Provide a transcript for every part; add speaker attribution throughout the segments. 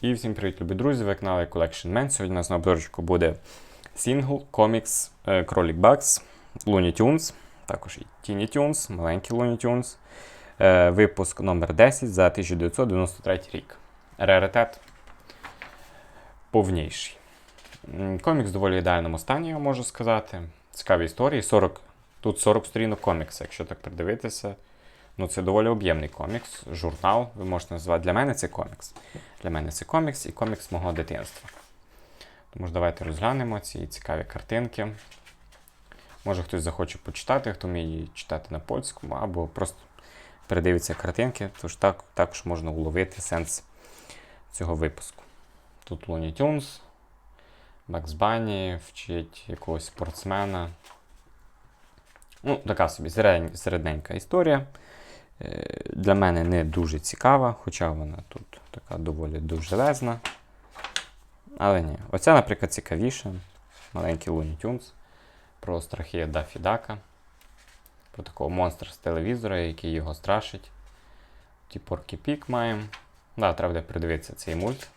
Speaker 1: І всім привіт, любі друзі! Ви каналі Collection Man. Сьогодні у нас на обзорчику буде сингл, комікс, е, Кролік Бакс, Looney Tunes, також і Teeny Tunes, маленький Looney Tunes. Е, Випуск номер 10 за 1993 рік. Раритет повніший. Комікс в доволі ідеальному стані, я можу сказати. Цікаві історії. 40, тут 40 сторінок комікса, якщо так придивитися. Ну, це доволі об'ємний комікс, журнал, ви можете назвати. Для мене це комікс. Для мене це комікс і комікс мого дитинства. Тому ж давайте розглянемо ці цікаві картинки. Може хтось захоче почитати, хто вміє читати на польському, або просто передивиться картинки, тож так, також можна уловити сенс цього випуску. Тут Looney Tunes, Бакс Банні вчить якогось спортсмена. Ну, така собі середненька історія. Е, Для мене не дуже цікава, хоча вона тут така доволі довжелезна. Але ні. Оця, наприклад, цікавіша. Маленький Looney Tunes про страхи Дафі Дака. Про такого монстра з телевізора, який його страшить. Ті Поркі Пік маємо. Да, треба буде придивитися цей мульт.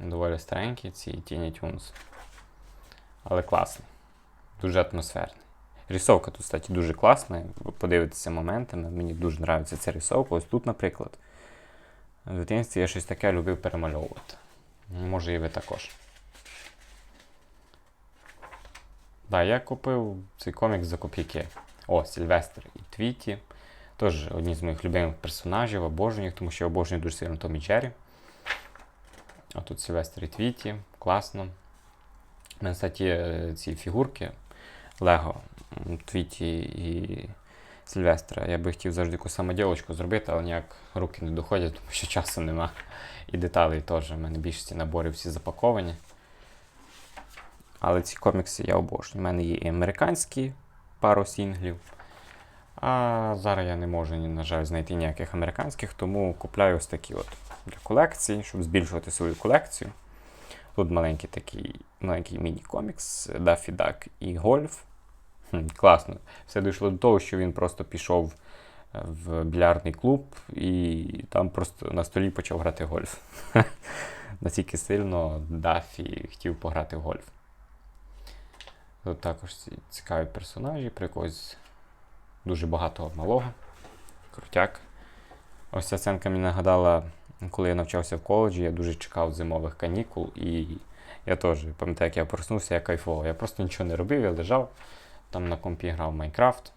Speaker 1: Він доволі старенький, ці Teeny Tunes. Але класний. Дуже атмосферний. Рисовка тут, кстати, дуже класна. Ви подивитеся моментами. Мені дуже подобається ця рисовка. Ось тут, наприклад. В дитинстві я щось таке любив перемальовувати. Може, і ви також. Да, я купив цей комікс за копійки. О, Сільвестр і Твіті. Теж одні з моїх любимих персонажів, обожнюю тому що я обожнюю дуже сильно Томі Джері. А тут Сильвестр і Твіті, класно. У мене, кстати, ці фігурки Лего Твіті і Сильвестра. Я би хотів завжди якусь самоділочку зробити, але ніяк руки не доходять, тому що часу нема. І деталей теж. У мене більшості наборів всі запаковані. Але ці комікси я обожнюю. У мене є і американські пару сінглів. А зараз я не можу, на жаль, знайти ніяких американських, тому купляю ось такі от для колекції, щоб збільшувати свою колекцію. Тут маленький такий маленький міні-комікс Дафі Дак і Гольф. Класно. Все дійшло до того, що він просто пішов е, в білярдний клуб і там просто на столі почав грати гольф. Настільки сильно Дафі хотів пограти в гольф. Тут також цікаві персонажі, про якогось дуже багатого малого. Крутяк. Ось ця сценка мені нагадала, коли я навчався в коледжі, я дуже чекав зимових канікул, і я теж пам'ятаю, як я проснувся, я кайфував. Я просто нічого не робив, я лежав, там на компі грав Майнкрафт.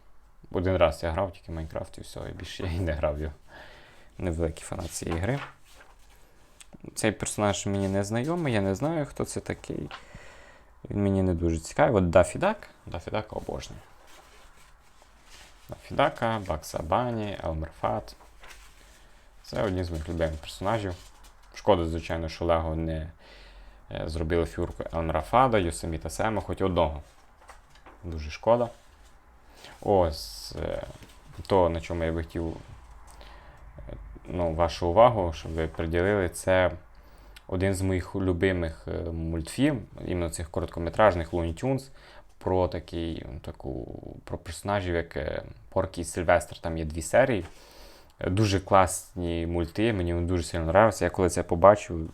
Speaker 1: Один раз я грав тільки Майнкрафт і все, і більше я і не грав його. Невеликий фанат цієї гри. Цей персонаж мені не знайомий, я не знаю, хто це такий. Він мені не дуже цікавий. От Дафі Дак. Дафі Дака обожнюю. Дафі Дака, Бакса Бані, Елмер Фат. Це одні з моїх любимих персонажів. Шкода, звичайно, що Лего не е, зробили фігурку Елмера Фада, Йосеміта Сема, хоч одного. Дуже шкода. Ось е, то, на чому я би хотів е, ну, вашу увагу, щоб ви приділили, це один з моїх любимих е, мультфільм, іменно цих короткометражних Looney Tunes, про такий, ну, таку, про персонажів, як Поркі і Сильвестр. Там є дві серії. Дуже класні мульти, мені вони дуже сильно подобався. Я коли це побачив,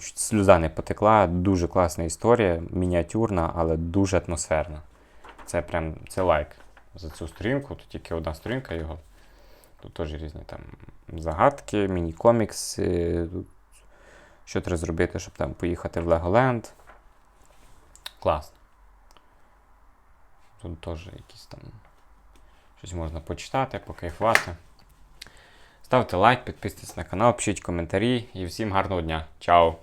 Speaker 1: чуть сльоза не потекла. Дуже класна історія, мініатюрна, але дуже атмосферна. Це прям це лайк за цю сторінку. Тут тільки одна сторінка його. Тут теж різні там загадки, міні-комікси. Що треба зробити, щоб там поїхати в Леголенд. Класно. Тут теж якісь там щось можна почитати, покайфувати. Ставте лайк, підписуйтесь на канал, пишіть коментарі і всім гарного дня. Чао!